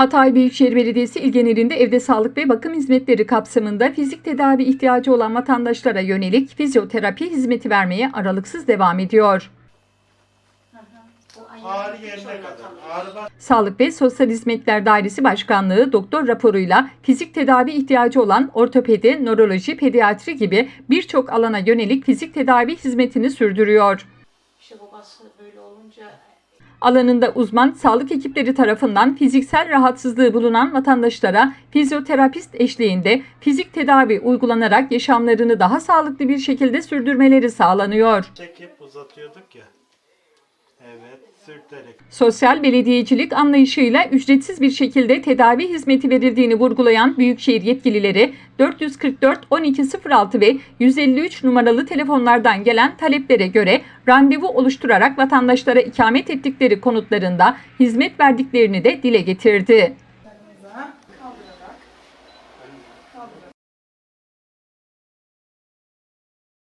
Hatay Büyükşehir Belediyesi il genelinde evde sağlık ve bakım hizmetleri kapsamında fizik tedavi ihtiyacı olan vatandaşlara yönelik fizyoterapi hizmeti vermeye aralıksız devam ediyor. Sağlık ve Sosyal Hizmetler Dairesi Başkanlığı doktor raporuyla fizik tedavi ihtiyacı olan ortopedi, nöroloji, pediatri gibi birçok alana yönelik fizik tedavi hizmetini sürdürüyor. İşte babası böyle olunca Alanında uzman sağlık ekipleri tarafından fiziksel rahatsızlığı bulunan vatandaşlara fizyoterapist eşliğinde fizik tedavi uygulanarak yaşamlarını daha sağlıklı bir şekilde sürdürmeleri sağlanıyor. Çekip uzatıyorduk ya. Sosyal belediyecilik anlayışıyla ücretsiz bir şekilde tedavi hizmeti verildiğini vurgulayan Büyükşehir yetkilileri 444 1206 ve 153 numaralı telefonlardan gelen taleplere göre randevu oluşturarak vatandaşlara ikamet ettikleri konutlarında hizmet verdiklerini de dile getirdi.